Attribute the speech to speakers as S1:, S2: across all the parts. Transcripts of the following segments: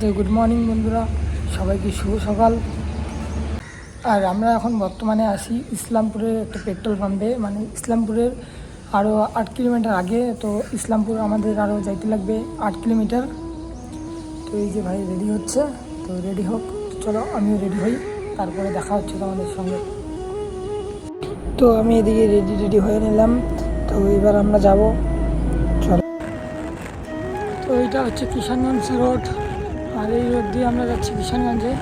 S1: তো good morning বন্ধুরা, সবাইকে শুভ সকাল। আর আমরা এখন বর্তমানে আসি ইসলামপুরের একটা পেট্রোল পাম্পে মানে ইসলামপুরের আরও আট কিলোমিটার আগে, তো ইসলামপুর আমাদের আরও যাইতে লাগবে আট কিলোমিটার। তো এই যে ভাই রেডি হচ্ছে, তো রেডি হোক চলো আমিও রেডি হই, তারপরে দেখা হচ্ছে তোমাদের সঙ্গে। তো আমি এদিকে রেডি রেডি হয়ে নিলাম, তো এবার আমরা যাব। চলো। তো এইটা হচ্ছে কিষানগঞ্জ রোড আর এই রোড দিয়ে আমরা যাচ্ছি কিষানগঞ্জে।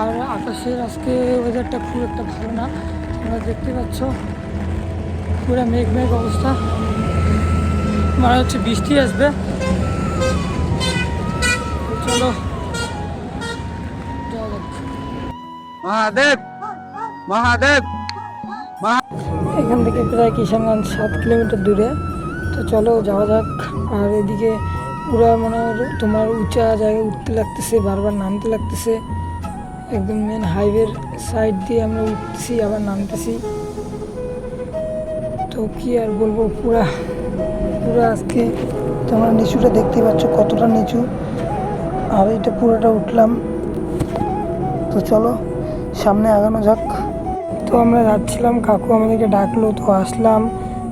S1: আর আকাশের আজকে ওয়েদারটা খুব একটা ভালো না। তোমরা দেখতে পাচ্ছ পুরো মেঘ মেঘ অবস্থা। মনে হচ্ছে বৃষ্টি আসবে। চলো
S2: মহাদেব মহাদেব
S1: এখান থেকে প্রায় কিষানগঞ্জ সাত কিলোমিটার দূরে। তো চলো যাওয়া যাক। আর এদিকে পুরো মনে তোমার উঁচা জায়গায় উঠতে লাগতেছে, বারবার নামতে লাগতেছে। একদম মেন হাইওয়ের সাইড দিয়ে আমরা উঠতেছি আবার নামতেছি। তো কি আর বলব, পুরা, পুরো আজকে তোমরা নিচুটা দেখতে পাচ্ছ কতটা নিচু। আর এটা পুরোটা উঠলাম। তো চলো, সামনে আগানো যাক। তো আমরা যাচ্ছিলাম, কাকু আমাদেরকে ডাকলো, তো আসলাম।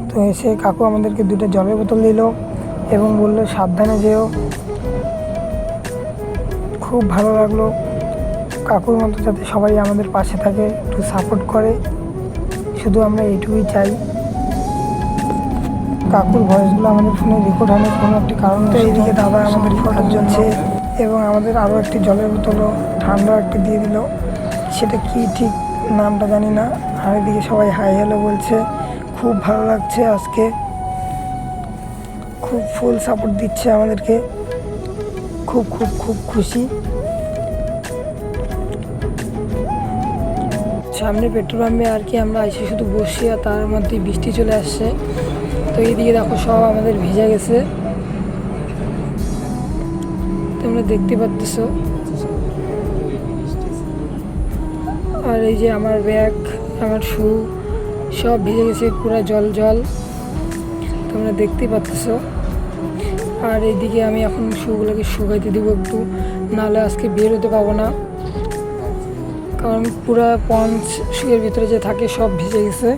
S1: তো এসে কাকু আমাদেরকে দুটো জলের বোতল দিল। এবং বলল সাবধানে যেও। খুব ভালো লাগল। কাকুর মতো যাতে সবাই আমাদের পাশে থাকে একটু সাপোর্ট করে। শুধু আমরা এইটুকুই চাই। কাকুর ভয়েসগুলো আমাদের ফোনে রেকর্ড হয়নি কোনো একটি কারণ এইদিকে দাদা আমাদের ফটো জন্য এবং আমাদের আরও একটি জলের বোতলও ঠান্ডা একটি দিয়ে দিল। সেটা কি ঠিক নামটা জানি না। আর এদিকে সবাই হাই হ্যালো বলছে। খুব ভালো লাগছে আজকে। খুব ফুল সাপোর্ট দিচ্ছে আমাদেরকে। খুব খুব খুব খুশি। সামনে পেট্রোল পাম্পে আর কি আমরা এসে শুধু বসি আর তার মধ্যে বৃষ্টি চলে আসছে। তো এইদিকে দেখো সব আমাদের ভিজে গেছে। তোমরা দেখতে পাচ্ছ আর এই যে আমার ব্যাগ, আমার শু, সব ভিজে গেছে, পুরো জল জল। তোমরা দেখতে পাচ্ছ আর এইদিকে আমি এখন শুগুলোকে শুকাইতে দিব একটু। নাহলে আজকে বের হতে পারব না। কারণ পুরো পঞ্চ শুয়ের ভিতরে যে থাকে সব ভিজে গেছে।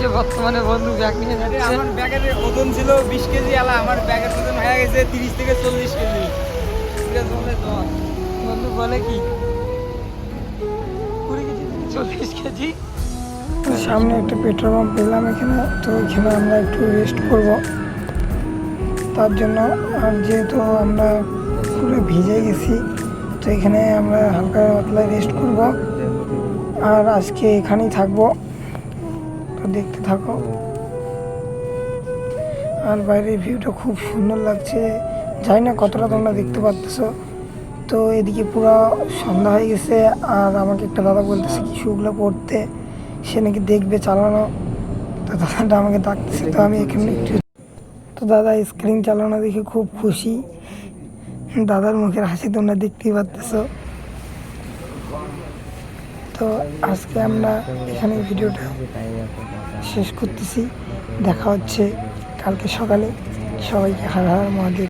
S1: যে বর্তমানে বন্ধু ব্যাগ নিয়ে যাচ্ছে।
S2: আমার ব্যাগের ওজন ছিল বিশ কেজি আলা আমার ব্যাগের ওজন হয়ে গেছে তিরিশ থেকে চল্লিশ কেজি। ঠিক আছে বলে তো
S1: বন্ধু বলে কি? কুড়ি কেজি চল্লিশ কেজি। সামনে একটা পেট্রোল পাম্প পেলাম এখানে তো এখানে আমরা একটু রেস্ট করব। তার জন্য আর যেহেতু আমরা পুরো ভিজে গেছি, তো এখানে আমরা হালকা পাতলা রেস্ট করব। আর আজকে এখানেই থাকব। তো দেখতে থাকো। আর বাইরের ভিউটা খুব সুন্দর লাগছে। জানি না কতটা তোমরা দেখতে পাচ্ছ তো এদিকে পুরো সন্ধ্যা হয়ে গেছে, আর আমাকে একটা দাদা বলতেছে কিছুগুলো পড়তে। সে নাকি দেখবে চালানো। তো দাদাটা আমাকে ডাকতেছে, তো আমি এখানে একটু দাদা স্ক্রিন চালানো দেখে খুব খুশি। দাদার মুখের হাসি তোমরা দেখতেই পাচ্ছ তো আজকে আমরা এখানে ভিডিওটা শেষ করতেছি। দেখা হচ্ছে কালকে সকালে। সবাইকে হার হার মহাদেব।